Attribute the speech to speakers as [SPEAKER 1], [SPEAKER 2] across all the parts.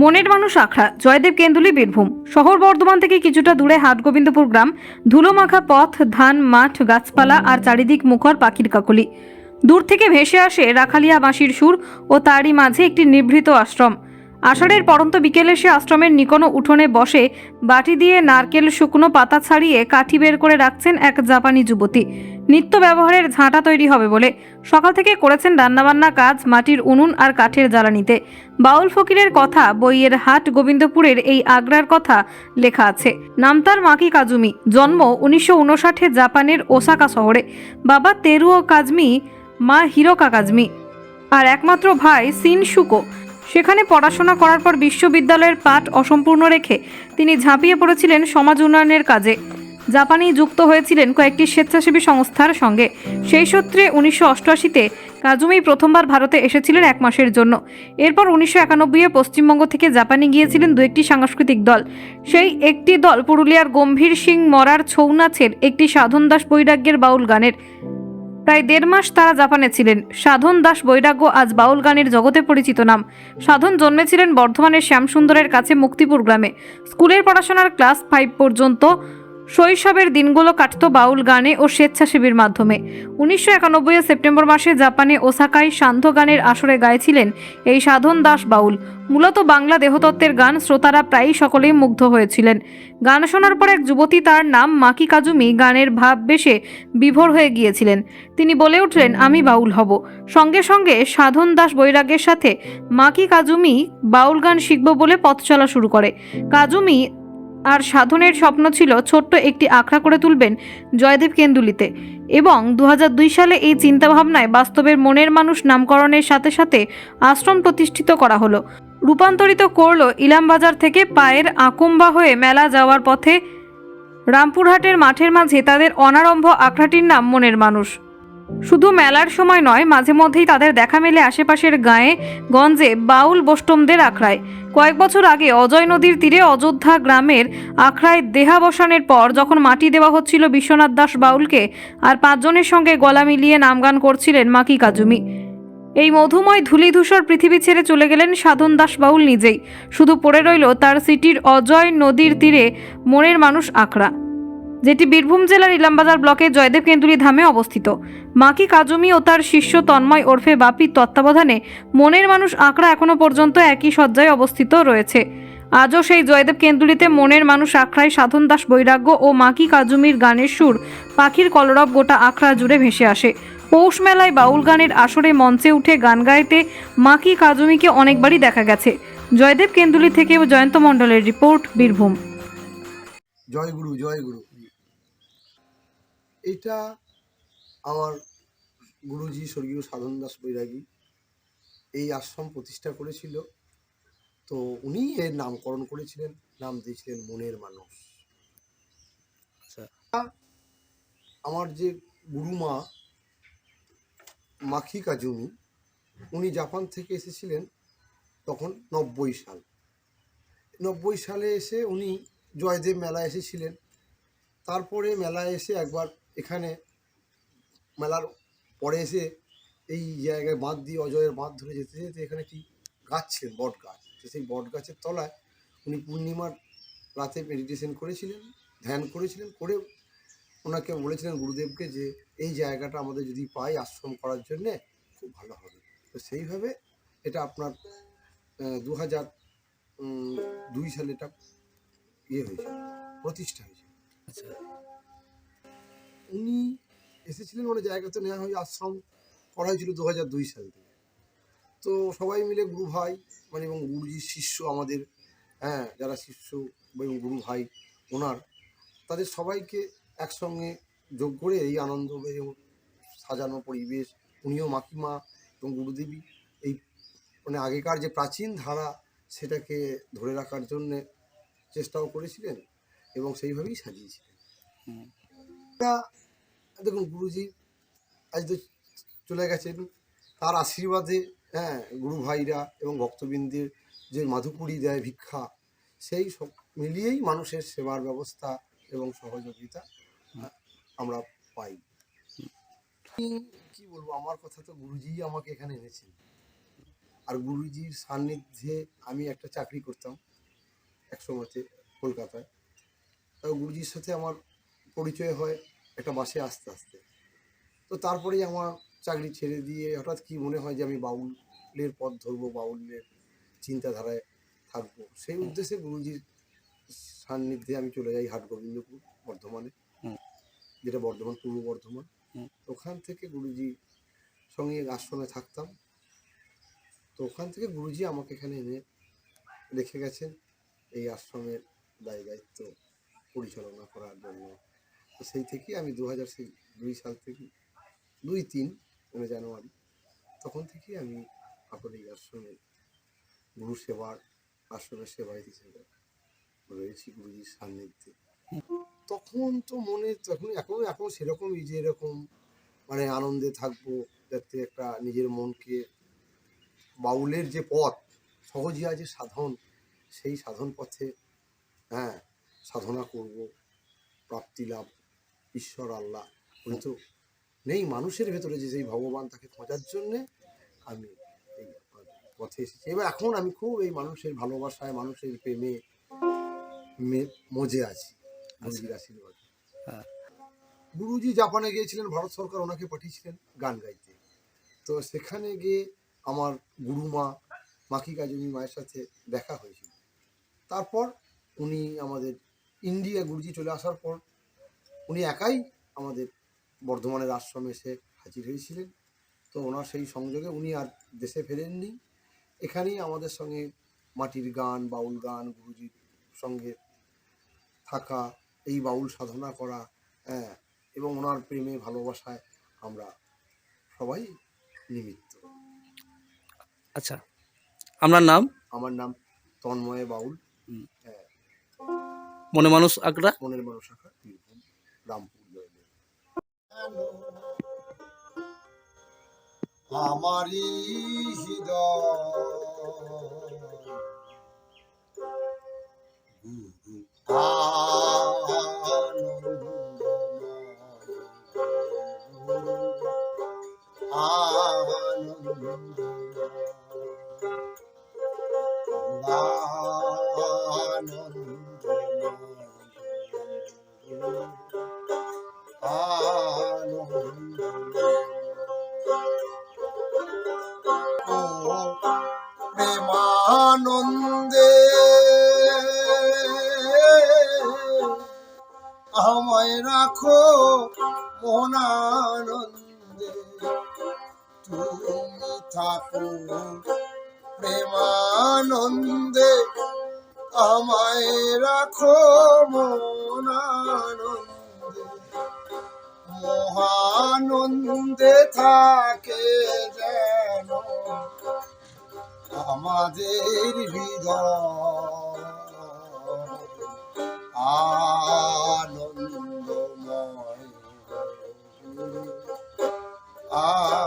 [SPEAKER 1] মনের মানুষ আখড়া, জয়দেব কেন্দুলি বীরভূম। শহর বর্ধমান থেকে কিছুটা দূরে হাটগোবিন্দপুর গ্রাম, ধুলোমাখা পথ, ধান, মাঠ, গাছপালা আর চারিদিক মুখর পাখির কাকলি। দূর থেকে ভেসে আসে রাখালিয়া বাঁশির সুর ও তারই মাঝে একটি নিভৃত আশ্রম। আষাঢ়ের পরন্ত বিকেলে সে আশ্রমের নিকোনো উঠোনে বসে বাটি দিয়ে নারকেল, শুকনো পাতা ছাড়িয়ে কাঠি বের করে রাখছেন এক জাপানি যুবতী। নিত্য ব্যবহারের ঝাঁটা তৈরি হবে বলে সকাল থেকে করেছেন রান্নাবান্না কাজ, মাটির উনুন আর কাঠের জ্বালানিতে। বাউল ফকিরের কথা, বইয়ের হাট গোবিন্দপুরের এই আগ্রার কথা লেখা আছে। নাম তার মাকি কাজুমি, জন্ম উনিশশো উনষাটে জাপানের ওসাকা শহরে। বাবা তেরুও কাজমি, মা হিরোকা কাজমি। আর একমাত্র ভাই সিন শুকো সেখানে পড়াশোনা করার পর বিশ্ববিদ্যালয়ের পাঠ অসম্পূর্ণ রেখে তিনি ঝাঁপিয়ে পড়েছিলেন সমাজ উন্নয়নের কাজে। জাপানি যুক্ত হয়েছিলেন কয়েকটি স্বেচ্ছাসেবী সংস্থার সঙ্গে। সেই সূত্রে উনিশশো অষ্টআশিতে কাজুমি প্রথমবার ভারতে এসেছিলেন এক মাসের জন্য। এরপর উনিশশো একানব্বইয়ে পশ্চিমবঙ্গ থেকে জাপানে গিয়েছিলেন দু একটি সাংস্কৃতিক দল। সেই একটি দল পুরুলিয়ার গম্ভীর সিং মরার ছৌ নাচের একটি সাধন দাস বৈরাগ্যের বাউল গানের। প্রায় দেড় মাস তারা জাপানে ছিলেন। সাধন দাস বৈরাগ্য আজ বাউল গানের জগতে পরিচিত নাম। সাধন জন্মেছিলেন বর্ধমানের শ্যামসুন্দরের কাছে মুক্তিপুর গ্রামে। স্কুলের পড়াশোনার ক্লাস ফাইভ পর্যন্ত শৈশবের দিনগুলো কাটত বাউল গানে ও স্বেচ্ছাসেবীর মাধ্যমে। উনিশশো একানব্বই সেপ্টেম্বর মাসে জাপানে ওসাকায় সান্ধ্য গানের আসরে গাইছিলেন এই সাধন দাস বাউল। মূলত বাংলা দেহতত্ত্বের গান শ্রোতারা প্রায়ই সকলেই মুগ্ধ হয়েছিলেন। গান শোনার পর এক যুবতী তার নাম মাকি কাজুমি গানের ভাব বেশে বিভোর হয়ে গিয়েছিলেন। তিনি বলে উঠলেন, আমি বাউল হব। সঙ্গে সঙ্গে সাধন দাস বৈরাগ্যের সাথে মাকি কাজুমি বাউল গান শিখব বলে পথ চলা শুরু করে। কাজুমি আর সাধনের স্বপ্ন ছিল ছোট্ট একটি আখড়া করে তুলবেন জয়দেব কেন্দুলিতে। এবং দু হাজার দুই সালে এই চিন্তাভাবনায় বাস্তবের মনের মানুষ নামকরণের সাথে সাথে আশ্রম প্রতিষ্ঠিত করা হলো। রূপান্তরিত করল ইলামবাজার থেকে পায়ের আকুম্বা হয়ে মেলা যাওয়ার পথে। রামপুরহাটের মাঠের মাঝে তাদের অনারম্ভ আখড়াটির নাম মনের মানুষ। শুধু মেলার সময় নয়, মাঝে মধ্যেই তাদের দেখা মেলে আশেপাশের গায়ে, গঞ্জে, বাউল বষ্টমদের আখড়ায়। কয়েক বছর আগে অজয় নদীর তীরে অযোধ্যা গ্রামের আখড়ায় দেহাবসানের পর যখন মাটি দেওয়া হচ্ছিল বিশ্বনাথ দাস বাউলকে, আর পাঁচজনের সঙ্গে গলা মিলিয়ে নামগান করছিলেন মাকি কাজুমি। এই মধুময় ধূলিধূসর পৃথিবী ছেড়ে চলে গেলেন সাধন দাস বাউল নিজেই। শুধু পড়ে রইল তার সিটির অজয় নদীর তীরে মনের মানুষ আখড়া। যেটি বীরভূম জেলার ইলামবাজার ব্লকে জয়দেব কেন্দুলি ধামে অবস্থিত। মাকি কাজুমি ও তার শিষ্য তন্ময় ওরফে বাপির তত্ত্বাবধানে মনের মানুষ আঁকড়া এখনও পর্যন্ত একই শয্যায় অবস্থিত রয়েছে। আজও সেই জয়দেব কেন্দুলিতে মনের মানুষ আখড়ায় সাধন দাস বৈরাগ্য ও মাকি কাজুমির গানের সুর পাখির কলরব গোটা আখড়া জুড়ে ভেসে আসে। পৌষ মেলায় বাউল গানের আসরে মঞ্চে উঠে গান গাইতে মাকি কাজুমিকে অনেকবারই দেখা গেছে। জয়দেব কেন্দুলি থেকে জয়ন্ত মণ্ডলের রিপোর্ট বীরভূম।
[SPEAKER 2] জয় গুরু জয় গুরু। এটা আমার গুরুজি স্বর্গীয় সাধন দাস বৈরাগী এই আশ্রম প্রতিষ্ঠা করেছিল। তো উনি এর নামকরণ করেছিলেন নাম দিয়েছিলেন মনের মানুষ।
[SPEAKER 3] আচ্ছা।
[SPEAKER 2] আমার যে গুরুমা মাখি কাজুমি উনি জাপান থেকে এসেছিলেন তখন নব্বই সাল। নব্বই সালে এসে উনি জয়দেব মেলা এসেছিলেন। তারপরে মেলায় এসে একবার এখানে মেলার পরে এসে এই জায়গায় বাঁধ দিয়ে, অজয়ের বাঁধ ধরে যেতে যেতে এখানে একটি গাছ ছিলেন, বট গাছ। তো সেই বট গাছের তলায় উনি পূর্ণিমার রাতে মেডিটেশন করেছিলেন, ধ্যান করেছিলেন, করে ওনাকে বলেছিলেন গুরুদেবকে যে এই জায়গাটা আমাদের যদি পাই আশ্রম করার জন্যে, খুব ভালো হবে। তো সেইভাবে এটা আপনার দু হাজার দুই সালে এটা ইয়ে হয়েছিল প্রতিষ্ঠা হয়েছিল
[SPEAKER 3] আচ্ছা।
[SPEAKER 2] উনি এসেছিলেন মানে জায়গাতে নেওয়া হয় আশ্রম করা হয়েছিল দু হাজার দুই সাল থেকে তো সবাই মিলে গুরু ভাই মানে এবং গুরুজির শিষ্য আমাদের হ্যাঁ যারা শিষ্য এবং গুরু ভাই ওনার তাদের সবাইকে একসঙ্গে যোগ করে এই আনন্দ এবং সাজানো পরিবেশ উনিও মাকিমা এবং গুরুদেবী এই মানে আগেকার যে প্রাচীন ধারা সেটাকে ধরে রাখার জন্যে চেষ্টাও করেছিলেন এবং সেইভাবেই সাজিয়েছিলেন। দেখুন গুরুজি আজ তো চলে গেছেন। তার আশীর্বাদে হ্যাঁ গুরু ভাইরা এবং ভক্তবৃন্দের যে মাধুপুরি দেয় ভিক্ষা, সেই সব মিলিয়েই মানুষের সেবার ব্যবস্থা এবং সহযোগিতা আমরা পাই। কি- বলব, আমার কথা তো গুরুজি আমাকে এখানে এনেছেন। আর গুরুজির সান্নিধ্যে আমি একটা চাকরি করতাম এক সময়তে কলকাতায় গুরুজির সাথে আমার পরিচয় হয়। একটা বাসে আস্তে আস্তে। তো তারপরেই আমার চাকরি ছেড়ে দিয়ে হঠাৎ কি মনে হয় যে আমি বাউলের পথ ধরবো বাউলের চিন্তাধারায় থাকব? সেই উদ্দেশ্যে গুরুজির সান্নিধ্যে আমি চলে যাই হাট গোবিন্দপুর বর্ধমানে যেটা বর্ধমান পূর্ব বর্ধমান। ওখান থেকে গুরুজি সঙ্গে আশ্রমে থাকতাম। তো ওখান থেকে গুরুজি আমাকে এখানে এনে রেখে গেছেন এই আশ্রমের দায় দায়িত্ব পরিচালনা করার জন্য। তো সেই থেকেই আমি দু হাজার সেই দুই সাল থেকে, দুই তিন মানে জানুয়ারি, তখন থেকেই আমি আপনার এই আশ্রমে গুরু সেবার, আশ্রমের সেবায় হিসেবে রয়েছি গুরুজির সান্নিধ্যে। তখন তো মনে, তখন এখন এখন সেরকমই যে এরকম মানে আনন্দে থাকব, যাতে একটা নিজের মনকে বাউলের যে পথ, সহজিয়া যে সাধন, সেই সাধন পথে হ্যাঁ সাধনা করব, প্রাপ্তি লাভ ঈশ্বর আল্লাহ। উনি তো নেই মানুষের ভেতরে যে সেই ভগবান তাকে খোঁজার জন্যে আমি এই পথে এসেছি। এবার এখন আমি খুব এই মানুষের ভালোবাসায় মানুষের প্রেমে মজে আছি গুরুজির আশীর্বাদ।
[SPEAKER 3] হ্যাঁ।
[SPEAKER 2] গুরুজি জাপানে গিয়েছিলেন ভারত সরকার ওনাকে পাঠিয়েছিলেন গান গাইতে। তো সেখানে গিয়ে আমার গুরুমা মাকি কাজুমি মায়ের সাথে দেখা হয়েছিল। তারপর উনি আমাদের ইন্ডিয়া গুরুজি চলে আসার পর উনি একাই আমাদের বর্ধমানের আশ্রমে এসে হাজির হয়েছিলেন। তো ওনার সেই সংযোগে উনি আর দেশে ফেরেননি। এখানেই আমাদের সঙ্গে মাটির গান বাউল গান গুরুজির সঙ্গে থাকা এই বাউল সাধনা করা হ্যাঁ এবং ওনার প্রেমে ভালোবাসায় আমরা সবাই নিমিত্ত।
[SPEAKER 3] আচ্ছা আপনার নাম?
[SPEAKER 2] আমার নাম তন্ময় বাউল। হ্যাঁ।
[SPEAKER 3] মনে মানুষ আগ্রা
[SPEAKER 2] মনের মানুষ শাখা রামপুর জয়দেব প্রেমানন্দে। আমায় রাখো মনানন্দে। তুমি থাকো প্রেমানন্দে। আমায় রাখো মনানন্দে। মহানন্দে থাকে। আমাদের হৃদয়। আনন্দময়। আনন্দ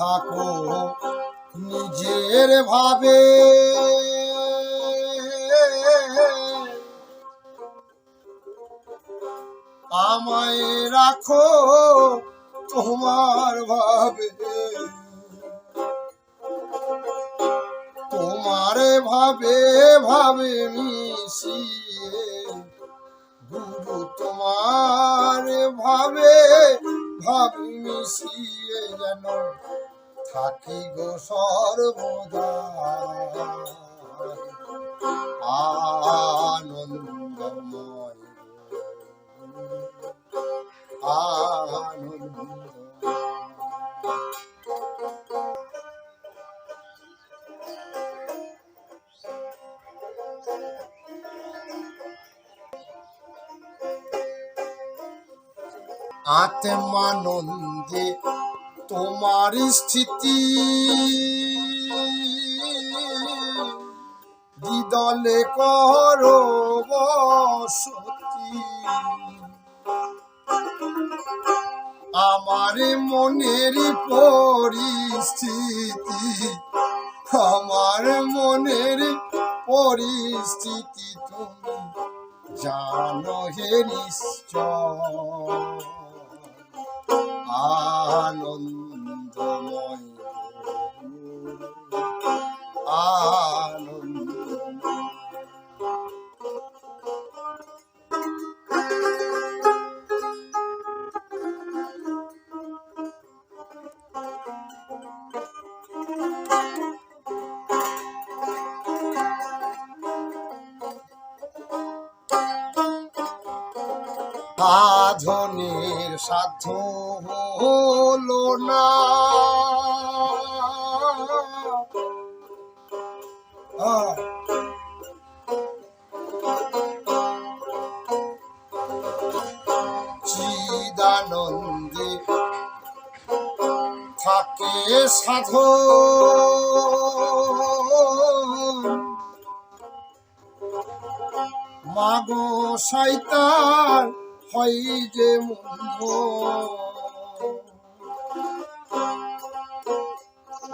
[SPEAKER 2] থাকো নিজের ভাবে। আমায় রাখো তোমার ভাবে। তোমার ভাবে ভাবে মিশিয়ে গুরু তোমার ভাবে ভাবে মিশিয়ে যেন থাকি গো সর্বদা আনন্দময় আনন্দ। আত্মানন্দে তোমার স্থিতি। দিদলে কর বসতি আমার মনের পরিস্থিতি, আমার মনের পরিস্থিতি তুমি জানো হে নিশ্চয়। আনন্দময় সাধনের সাধ্য হলো না। আহ, চিদানন্দে থাকে সাধ মাগো শয়তান হয় যে মন্দ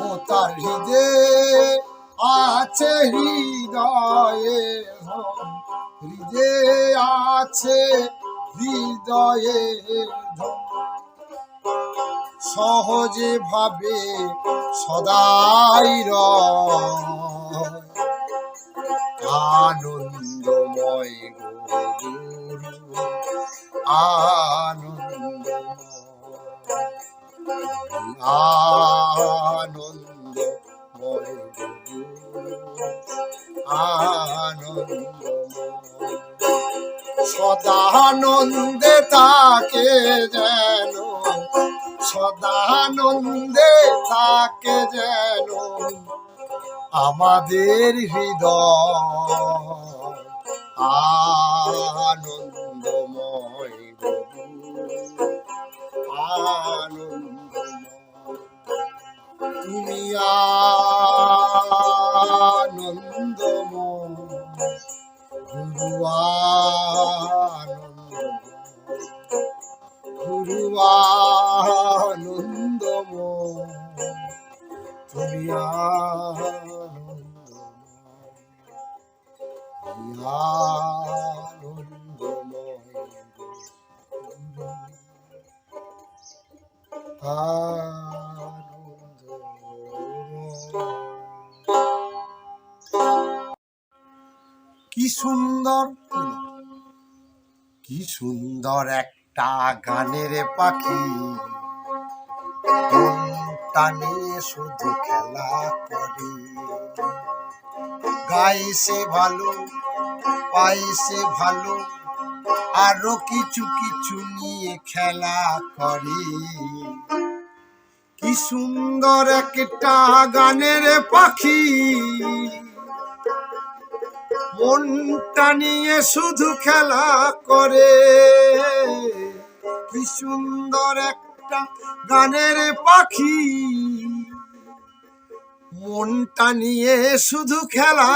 [SPEAKER 2] ও তার হৃদয়ে আছে হৃদয়ে হৃদয়ে আছে হৃদয়ে সহজে ভাবে সদাই আনন্দময় গুরু আনন্দ আনন্দময় গুরু আনন্দময় সদানন্দে তাকে যেন সদানন্দে তাকে যেন আমাদের হৃদয় আনন্দময়। গুরু আনন্দময় তুমি আনন্দম গুরু আনন্দময়। সুন্দর। কি সুন্দর একটা গানের পাখি। নিয়ে শুধু খেলা করে। গাইছে ভালো পাইছে ভালো, আরও কিছু কিছু নিয়ে খেলা করে। কি সুন্দর একটা গানের পাখি। মনটা নিয়ে শুধু খেলা করে। কি সুন্দর একটা গানের পাখি। মনটা নিয়ে শুধু খেলা।